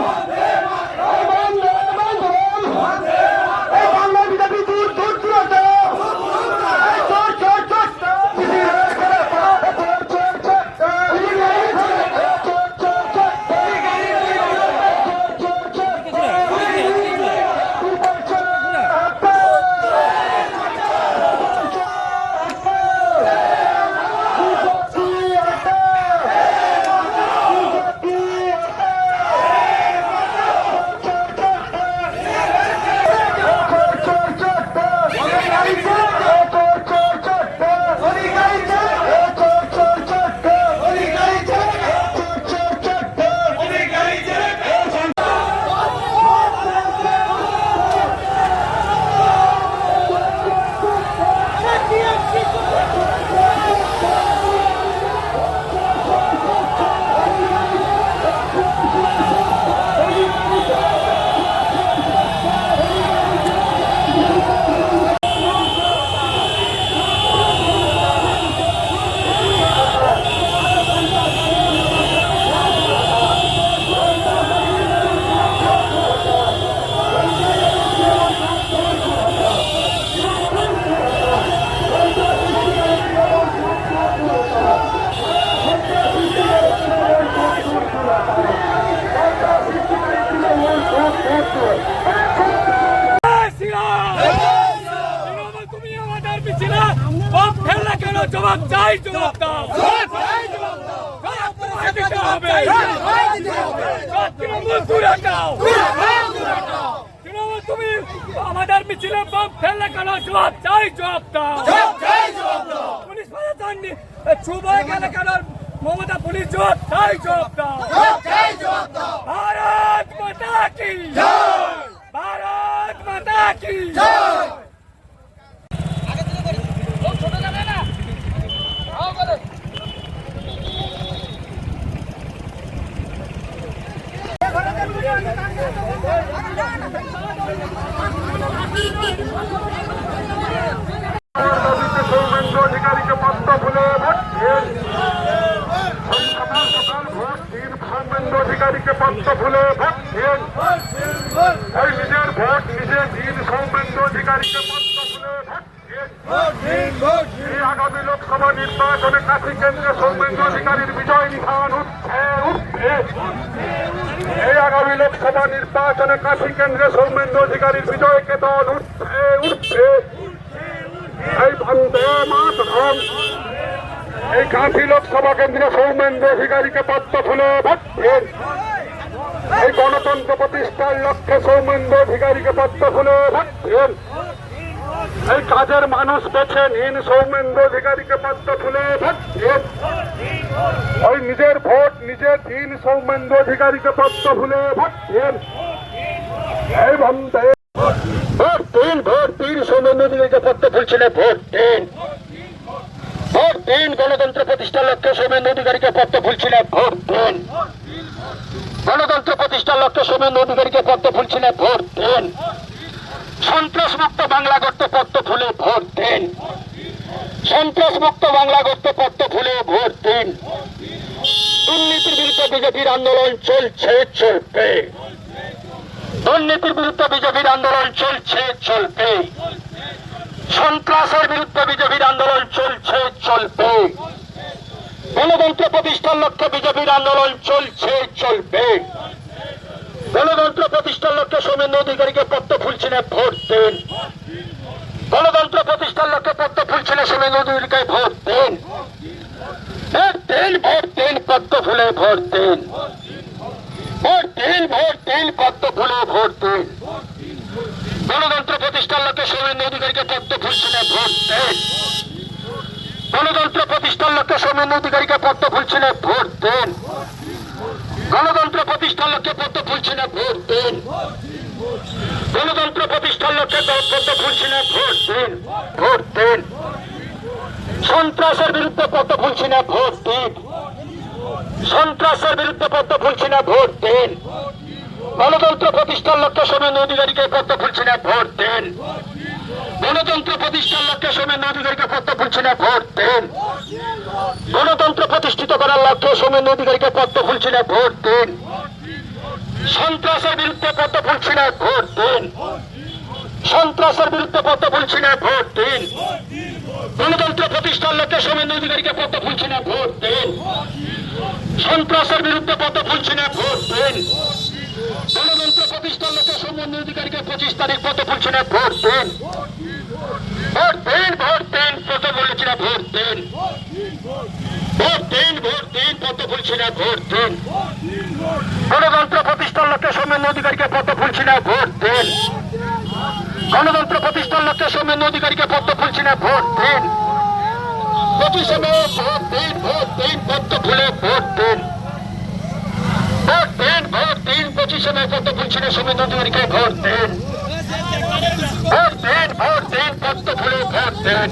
এই পিছনে বোম ফেললে কেন? জবাব চাই জবাব দাও তৃণমূল দূরে যাও। তৃণমূল তুমি আমাদের মিছিলে বোম ফেললে কেন? জবাব চাই জবাব দাও পুলিশ প্রশাসন চুপ হয়ে গেলে কেন? মমতা পুলিশ জবাব চাই জবাব দাও ভারত মাতা কি? ভারত মাতা কি সৌমেন্দ্র অধিকারীকে পত্র ভুলে ভোট দিন ওই নিজের ভোট নিজে দিন। সৌমেন্দ্র অধিকারীকে পত্র ভুলে ভোট দিন আগামী লোকসভা নির্বাচনে কাশী কেন্দ্রে সৌমেন্দ্র অধিকারীর বিজয় উঠছে উঠবে এই আগামী লোকসভা নির্বাচনে কাশি কেন্দ্রে সৌমেন্দ্র অধিকারীর বিজয়কে দল উঠছে উঠছে। এই বন্দে মাতরম। এই কাশি লোকসভা কেন্দ্রে সৌমেন্দ্র অধিকারীকে পদ্ম ফুলে ভাবছেন এই গণতন্ত্র প্রতিষ্ঠার লক্ষ্যে সৌমেন্দ্র অধিকারীকে পদ্ম ফুলে ভোট দিন এই কাজের মানুষ বেছে নিন সৌমেন্দ্র অধিকারীকে পদ্ম ফুলে। ওই নিজের ভোট নিজে দিন সৌমেন্দ্র অধিকারীকে পদ্ম ফুলে। ভোট দিন গণতন্ত্র প্রতিষ্ঠার লক্ষ্যে অধিকারীকে ফুলছিলে ভোট গণতন্ত্র প্রতিষ্ঠার সৌমেন্দ্র অধিকারীকে পদ্ম ফুলছিলে ভোট দিন সন্ত্রাস মুক্ত বাংলা করতে পদ্ম ফুলে ভোট দিন সন্ত্রাস মুক্ত বাংলা করতে পদ্ম ফুলে দিন দুর্নীতির বিরুদ্ধে বিজেপির আন্দোলন চলছে, চলবে। দুর্নীতির বিরুদ্ধে বিজেপির আন্দোলন চলছে, চলবে। সন্ত্রাসের বিরুদ্ধে বিজেপির আন্দোলন চলছে, চলবে। গণতন্ত্র প্রতিষ্ঠার লক্ষ্যে বিজেপির আন্দোলন চলছে, চলবে। গণতন্ত্র প্রতিষ্ঠার লক্ষ্যে সৌমেন্দ্র অধিকারীকে পদ্ম ফুলছিনে ভোট দিন গণতন্ত্র প্রতিষ্ঠার লক্ষ্যে পদ্ম ফুলছিনে সৌমেন্দ্র অধিকারীকে ভোট দিন ভোট দিন ভোট দিন পদ্ম ফুলে ভোট দিন। ভোট দিন ভোট দিন, পদ্ম ফুলে ভোট দিন। গণতন্ত্র প্রতিষ্ঠার লক্ষ্যে সৌমেন্দ্র অধিকারীকে পদ্ম ফুলছিনে ভোট দিন। গণতন্ত্র প্রতিষ্ঠার লক্ষ্যে সৌমেন্দ্র অধিকারীকে পদ্ম ফুলছিনে ভোট দিন। গণতন্ত্র প্রতিষ্ঠার লক্ষ্যে পদ্ম ফুলছিনে ভোট দিন। গণতন্ত্র প্রতিষ্ঠার লক্ষ্যে পদ্ম ফুলছিনে ভোট দিন। ভোট দিন। সন্ত্রাসের বিরুদ্ধে পদ্ম ফুলছিনে ভোট দিন। সন্ত্রাসের বিরুদ্ধে পদ্ম ফুলছিনে ভোট দিন। গণতন্ত্র প্রতিষ্ঠার লক্ষ্যে সৌমেন্দ্র অধিকারীকে পদ্ম ফুলছিনে ভোট দিন। গণতন্ত্র প্রতিষ্ঠার লক্ষ্যে সৌমেন্দ্র অধিকারীকে পদ্ম ফুলছিনে ভোট দেন। গণতন্ত্র প্রতিষ্ঠিত করার লক্ষ্যে সৌমেন্দ্র অধিকারীকে পদ্ম ফুলছিনে ভোট দিন। সন্ত্রাসের বিরুদ্ধে পদ্ম ফুলছি না, ভোট দিন। সন্ত্রাসের বিরুদ্ধে পদ্ম ফুলছি না, ভোট দিন। গণতন্ত্র প্রতিষ্ঠার লক্ষ্যে সোমেন্দ্র অধিকারীকে পদ্ম ফুলছি না, ভোট দিন। সন্ত্রাসের বিরুদ্ধে পদ্ম ফুলছি না ভোট দিন। গণতন্ত্র প্রতিষ্ঠার লক্ষ্যে সোমেন্দ্র অধিকারীকে পঁচিশ তারিখ পদ্ম ফুলছি না ভোট দিন। ভোট দিন ভোট দিন পদ্ম বলেছি না ভোট দিন। ভোট দিন ভোট দিন পদ্ম ফুলছি না ভোট দিন। গণতন্ত্র প্রতিষ্ঠার লক্ষ্যে সৌমেন্দ্র অধিকারীকে পদ্ম ফুলছি না ভোট দিন। গণতন্ত্র প্রতিষ্ঠার লক্ষ্যে সৌমেন্দ্র অধিকারীকে পদ্ম ফুলছি না ভোট দিন। পঁচিশে মে ভোট দিন ভোট দিন, পদ্ম ফুলে ভোট দিন। ভোট ভোট দিন পঁচিশে মে পদ্ম ফুলছি না সৌমেন্দ্র অধিকারীকে ভোট দিন। ভোট দিন ভোট দিন, পদ্ম ফুলে ভোট দিন।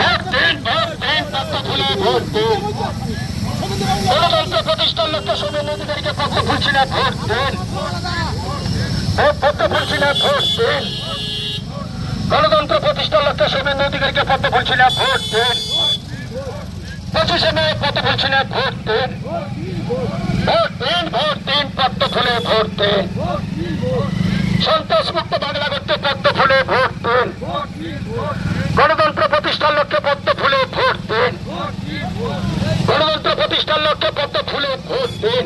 ভোট দিন ভোট দিন, পদ্ম ফুলে ভোট দিন। গণতন্ত্র প্রতিষ্ঠার লক্ষ্যে সোমেন অধিকারীকে পদ্ম ফুলছি না ভোট দিন। পদ্ম ফুলছি না ভোট দিন। গণতন্ত্র প্রতিষ্ঠার লক্ষ্যে সোমেন অধিকারীকে পদ্ম ফুলছি না, ভোট দিন। পঁচিশে মে পদ্ম ফুলছি না, ভোট দিন। ভোট দিন ভোট দিন, পদ্ম ফুলে ভোট দিন। সন্ত্রাস মুক্ত বাংলা করতে পদ্ম ফুলে ভোট দিন। গণতন্ত্র প্রতিষ্ঠার লক্ষ্যে পদ্ম ফুলে ভোট দিন। গণতন্ত্র প্রতিষ্ঠার লক্ষ্যে পদ্ম ফুলে ভোট দিন।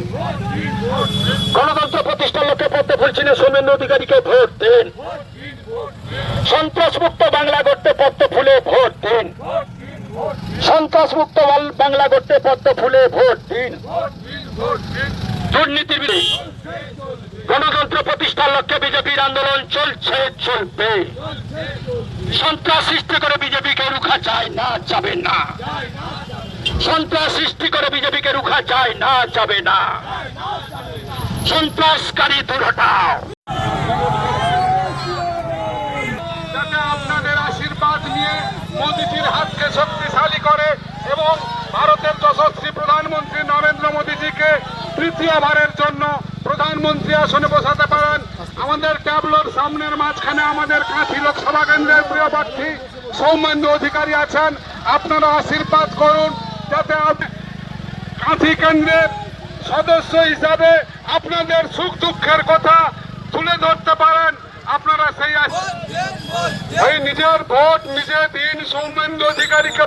গণতন্ত্র প্রতিষ্ঠার লক্ষ্যে পদ্ম না সৌমেন্দ্র অধিকারীকে ভোট দিন। সন্ত্রাস মুক্ত বাংলা করতে পদ্ম ফুলে ভোট দিন। সন্ত্রাস মুক্ত বাংলা করতে পদ্ম ফুলে ভোট দিন। দুর্নীতির গণতন্ত্র প্রতিষ্ঠার লক্ষ্যে বিজেপির আন্দোলন চলছে, চলবে। সন্ত্রাস সৃষ্টি করে বিজেপিকে রুখা যায় না, যাবে না। সন্ত্রাস সৃষ্টি করে বিজেপিকে রুখা যায় না, যাবে না। সন্ত্রাসকারী দূর যাতে আপনাদের আশীর্বাদ নিয়ে মোদীজির হাতকে শক্তিশালী করে এবং ভারতের যশস্বী প্রধানমন্ত্রী নরেন্দ্র মোদীজিকে তৃতীয়বারের জন্য প্রধানমন্ত্রী আসনে বসাতে পারেন। আমাদের ট্যাবলোর সামনের মাঝখানে আমাদের কাঁথি লোকসভা কেন্দ্রের প্রিয় প্রার্থী সৌমেন্দ্র অধিকারী আছেন। আপনারা আশীর্বাদ করুন যাতে কাঁথি কেন্দ্রের সদস্য হিসাবে আপনাদের সুখ দুঃখের কথা তুলে ধরতে পারেন। আপনারা সেই এই নিজের ভোট নিজে দিন সৌমেন্দ্র অধিকারীকে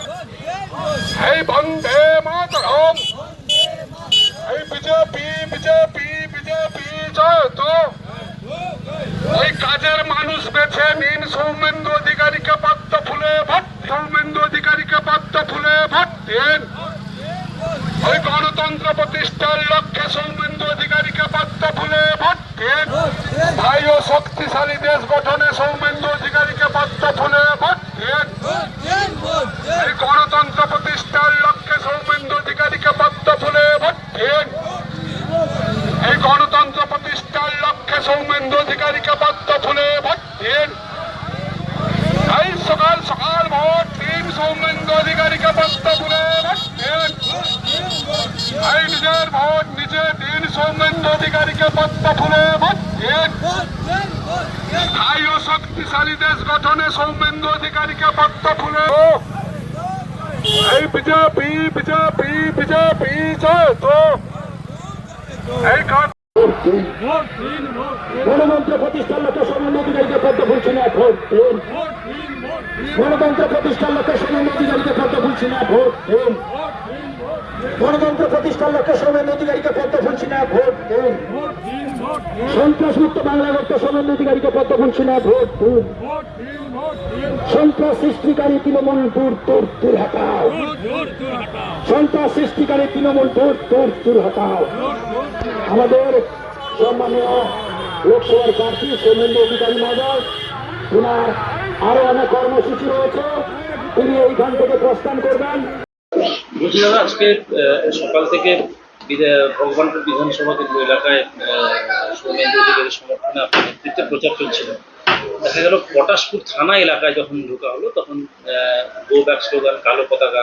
এই বন্দে মাতরম। এই বিজেপি বিজেপি বিজেপি, জয় তো। ওই কাজের মানুষ বেছে নিন সৌমেন্দ্র অধিকারীকে পাত্র ফুলে ভোট সৌমেন্দ্র অধিকারীকে পাত্র ফুলে ভোট দিন। ওই গণতন্ত্র প্রতিষ্ঠার লক্ষ্যে সৌমেন্দ্র অধিকারীকে পাত্র ফুলে ভোট ভাই ও শক্তিশালী দেশ গঠনে সৌমেন্দ্র অধিকারীকে পদ্ম ফুলে গণতন্ত্র প্রতিষ্ঠার লক্ষ্যে সৌমেন্দ্র অধিকারীকে পদ্ম ফুলে এই গণতন্ত্র প্রতিষ্ঠার লক্ষ্যে সৌমেন্দ্র অধিকারীকে পদ্ম ফুলে সকাল সকাল ভোট দিন সৌমেন্দ্র অধিকারীকে পদ্ম এই নিজের ভোট নিজে দিন সৌমেন্দ্র অধিকারীকে পদ্ম ফুলে ভোট স্থায়ী ও শক্তিশালী দেশ গঠনে সৌমেন্দ্র অধিকারীকে পদ্ম ফুলে এই বিজেপি বিজেপি বিজেপি, জয় তো। এই কাজ গণতন্ত্র প্রতিষ্ঠার লক্ষ্যে সমন্বয় অধিকারীকে পদ্ম ফুলছি না, ভোট গণতন্ত্র প্রতিষ্ঠার লক্ষ্যে সমন্বয় অধিকারীকে পদ্ম ফুলছি না, ভোট গণতন্ত্র প্রতিষ্ঠার লক্ষ্যে সমন্বয় অধিকারীকে পদ্ম ফুলছি না, ভোট দিন। সন্ত্রাস মুক্ত বাংলা লক্ষ্যে সমন্বয় অধিকারীকে পদ্ম ফুলছি না, ভোট দিন। সন্ত্রাস সৃষ্টিকারী তৃণমূল দূর দূর দূর হটাও। সন্ত্রাস সৃষ্টিকারী তৃণমূল দূর দূর দূর হটাও। আমাদের সম্মানীয় লোকসভার প্রার্থী সৌমেন্দ্র অধিকারী মহোদয় ওনার আরও অনেক কর্মসূচি রয়েছে। তিনি এইখান থেকে প্রস্থান করবেন। বলছি দাদা আজকে সকাল থেকে ভগবানপুর বিধানসভা কেন্দ্র এলাকায় সৌমেন্দ্র সমর্থনে আপনার নেতৃত্বে প্রচার চলছিল। দেখা গেল পটাশপুর থানা এলাকায় যখন ঢোকা হলো, তখন গো ব্যাক স্লোগান, কালো পতাকা,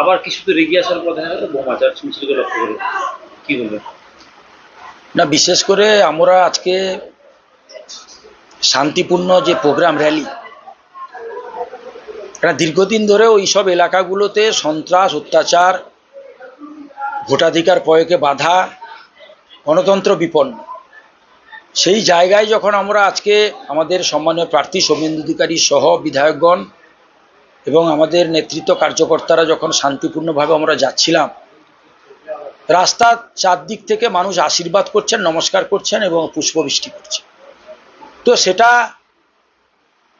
আবার কিছুতে রেগে আসার পর দেখা গেল বোমাচার মিছিলকে লক্ষ্য করে। কি বলবেন না, বিশেষ করে আমরা আজকে শান্তিপূর্ণ যে প্রোগ্রাম র্যালি এটা দীর্ঘদিন ধরে ওই সব এলাকাগুলোতে সন্ত্রাস, অত্যাচার, ভোটাধিকার প্রয়োগে বাধা, গণতন্ত্র বিপন্ন। সেই জায়গায় যখন আমরা আজকে আমাদের সম্মানীয় প্রার্থী সৌমেন্দু অধিকারী সহ বিধায়কগণ এবং আমাদের নেতৃত্ব কার্যকর্তারা যখন শান্তিপূর্ণভাবে আমরা যাচ্ছিলাম রাস্তার চারদিক থেকে মানুষ আশীর্বাদ করছেন, নমস্কার করছেন এবং পুষ্পবৃষ্টি করছেন। তো সেটা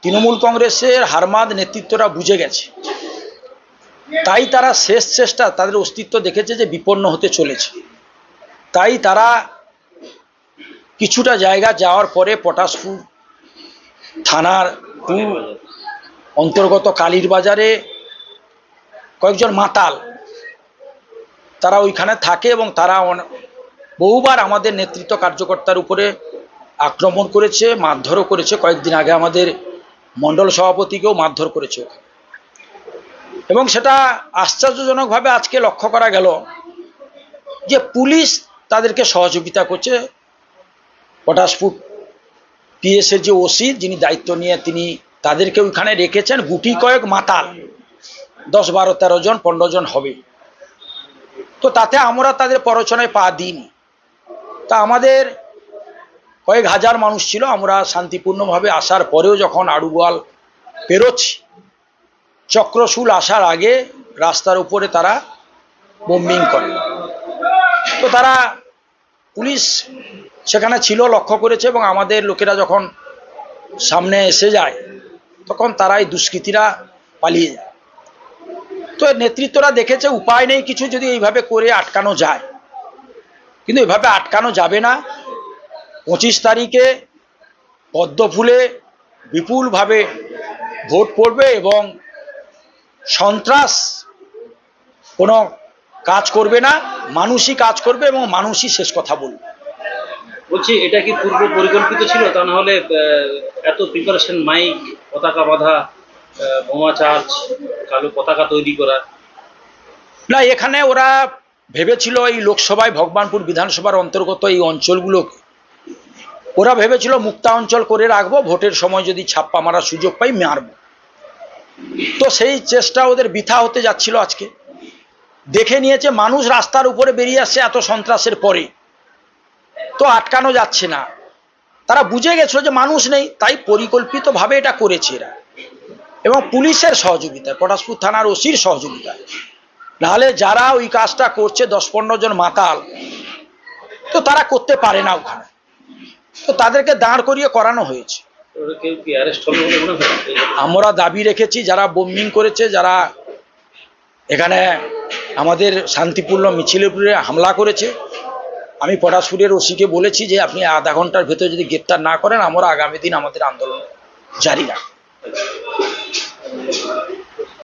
তৃণমূল কংগ্রেসের হারমাদ নেতৃত্বরা বুঝে গেছে। তাই তারা শেষ চেষ্টা তাদের অস্তিত্ব দেখেছে যে বিপন্ন হতে চলেছে। তাই তারা কিছুটা জায়গা যাওয়ার পরে পটাশপুর থানার অন্তর্গত কালীর বাজারে কয়েকজন মাতাল তারা ওইখানে থাকে এবং তারা বহুবার আমাদের নেতৃত্ব কার্যকর্তার উপরে আক্রমণ করেছে, মারধরও করেছে। কয়েকদিন আগে আমাদের মণ্ডল সভাপতিকেও মারধর করেছে এবং সেটা আশ্চর্যজনকভাবে আজকে লক্ষ্য করা গেল যে পুলিশ তাদেরকে সহযোগিতা করছে। পটাশপুর পিএসের যে ওসি, যিনি দায়িত্ব নিয়ে তিনি তাদেরকে ওইখানে রেখেছেন, গুটি কয়েক মাতাল, দশ বারো তেরো জন, পনেরো জন হবে। তো তাতে আমরা তাদের প্ররোচনায় পা দিইনি। তা আমাদের কয়েক হাজার মানুষ ছিল, আমরা শান্তিপূর্ণভাবে আসার পরেও যখন আড়ুগোয়াল পেরোচ্ছি, চক্রশুল আসার আগে রাস্তার উপরে তারা বোম্বিং করে। তো তারা পুলিশ সেখানে ছিল, লক্ষ্য করেছে এবং আমাদের লোকেরা যখন সামনে এসে যায়, তখন তারাই দুষ্কৃতীরা পালিয়ে যায়। তো নেতৃত্বরা দেখেছে, উপায় নেই কিছু যদি এইভাবে করে আটকানো যায়। কিন্তু এভাবে আটকানো যাবে না। পঁচিশ তারিখে পদ্ম ফুলে বিপুলভাবে ভোট পড়বে এবং সন্ত্রাস কোনো কাজ করবে না মানুষই কাজ করবে এবং মানুষই শেষ কথা বলবে। বলছি এটা কি পূর্ব পরিকল্পিত ছিল? তা না হলে এত প্রিপারেশন মাইক পতাকা বাঁধা বোমা চার্জ কালো পতাকা তৈরি করা। না এখানে ওরা ভেবেছিল এই লোকসভায় ভগবানপুর বিধানসভার অন্তর্গত এই অঞ্চলগুলোকে ওরা ভেবেছিল মুক্তা অঞ্চল করে রাখব, ভোটের সময় যদি ছাপ্পা মারার সুযোগ পাই মারব। তো সেই চেষ্টা ওদের বৃথা হতে যাচ্ছিল আজকে। দেখে নিয়েছে মানুষ রাস্তার উপরে বেরিয়ে আসছে এত সন্ত্রাসের পরে। তো আটকানো যাচ্ছে না। তারা বুঝে গেছিল যে মানুষ নেই, তাই পরিকল্পিতভাবে এটা করেছে এরা। এবং পুলিশের সহযোগিতায়, পটাশপুর থানার ওসির সহযোগিতায়। নাহলে যারা ওই কাজটা করছে, দশ পনেরো জন মাতাল, তো তারা করতে পারে না ওখানে। তো তাদেরকে দাঁড় করিয়ে করানো হয়েছে। আমরা দাবি রেখেছি যারা বোম্বিং করেছে যারা এখানে আমাদের শান্তিপূর্ণ মিছিলের উপরে হামলা করেছে আমি পটাশপুরের ওসিকে বলেছি যে আপনি আধা ঘণ্টার ভেতরে যদি গ্রেপ্তার না করেন আমরা আগামী দিন আমাদের আন্দোলন জারি রাখব।